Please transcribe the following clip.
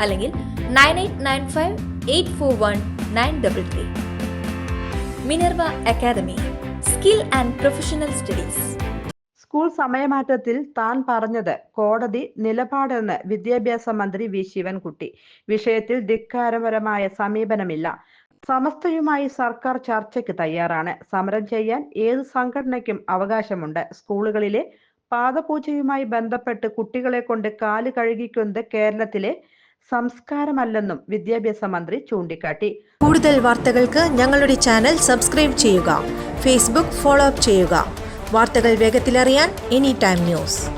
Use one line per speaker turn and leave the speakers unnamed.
അല്ലെങ്കിൽ nine eight nine five eight four one nine double three. Minerva academy skill and professional studies.
School സമയമാറ്റത്തിൽ താൻ പറഞ്ഞത് കോടതി നിലപാടെന്ന് വിദ്യാഭ്യാസ മന്ത്രി വി ശിവൻകുട്ടി. വിഷയത്തിൽ ധിക്കാരപരമായ സമീപനമില്ല. സമസ്തയുമായി സർക്കാർ ചർച്ചയ്ക്ക് തയ്യാറാണ്. സമരം ചെയ്യാൻ ഏത് സംഘടനയ്ക്കും അവകാശമുണ്ട്. സ്കൂളുകളിലെ പാദപൂജയുമായി ബന്ധപ്പെട്ട് കുട്ടികളെ കൊണ്ട് കാൽ കഴുകിക്കൊണ്ട് കേരളത്തിലെ സംസ്കാരമല്ലെന്നും വിദ്യാഭ്യാസ മന്ത്രി ചൂണ്ടിക്കാട്ടി.
കൂടുതൽ വാർത്തകൾക്ക് ഞങ്ങളുടെ ചാനൽ സബ്സ്ക്രൈബ് ചെയ്യുക. ഫേസ്ബുക്ക് ഫോളോ അപ്പ് ചെയ്യുക. വാർത്തകൾ വേഗത്തിലറിയാൻ എനി ടൈം ന്യൂസ്.